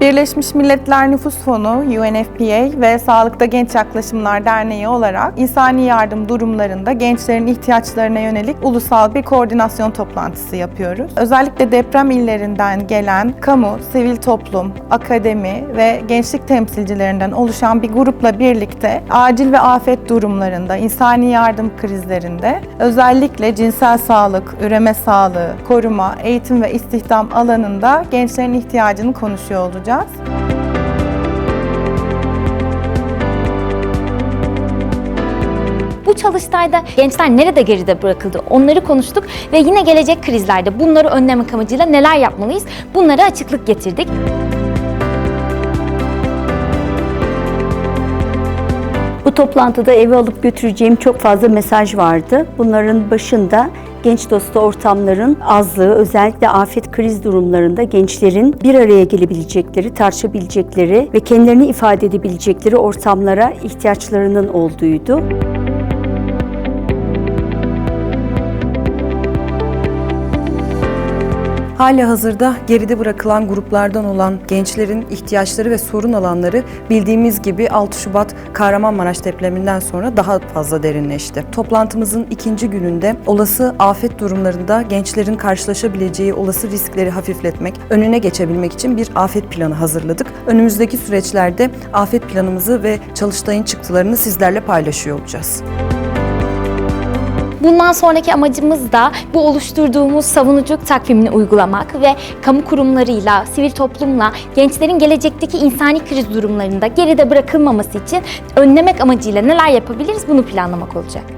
Birleşmiş Milletler Nüfus Fonu, UNFPA ve Sağlıkta Genç Yaklaşımlar Derneği olarak insani yardım durumlarında gençlerin ihtiyaçlarına yönelik ulusal bir koordinasyon toplantısı yapıyoruz. Özellikle deprem illerinden gelen kamu, sivil toplum, akademi ve gençlik temsilcilerinden oluşan bir grupla birlikte acil ve afet durumlarında, insani yardım krizlerinde özellikle cinsel sağlık, üreme sağlığı, koruma, eğitim ve istihdam alanında gençlerin ihtiyacını konuşuyor olacağız. Bu çalıştayda gençler nerede geride bırakıldı? Onları konuştuk ve yine gelecek krizlerde bunları önlemek amacıyla neler yapmalıyız? Bunlara açıklık getirdik. Bu toplantıda eve alıp götüreceğim çok fazla mesaj vardı. Bunların başında genç dostu ortamların azlığı, özellikle afet kriz durumlarında gençlerin bir araya gelebilecekleri, tartışabilecekleri ve kendilerini ifade edebilecekleri ortamlara ihtiyaçlarının olduğuydu. Hali hazırda geride bırakılan gruplardan olan gençlerin ihtiyaçları ve sorun alanları bildiğimiz gibi 6 Şubat Kahramanmaraş depreminden sonra daha fazla derinleşti. Toplantımızın ikinci gününde olası afet durumlarında gençlerin karşılaşabileceği olası riskleri hafifletmek, önüne geçebilmek için bir afet planı hazırladık. Önümüzdeki süreçlerde afet planımızı ve çalıştayın çıktılarını sizlerle paylaşıyor olacağız. Bundan sonraki amacımız da bu oluşturduğumuz savunuculuk takvimini uygulamak ve kamu kurumlarıyla, sivil toplumla gençlerin gelecekteki insani kriz durumlarında geride bırakılmaması için önlemek amacıyla neler yapabiliriz bunu planlamak olacak.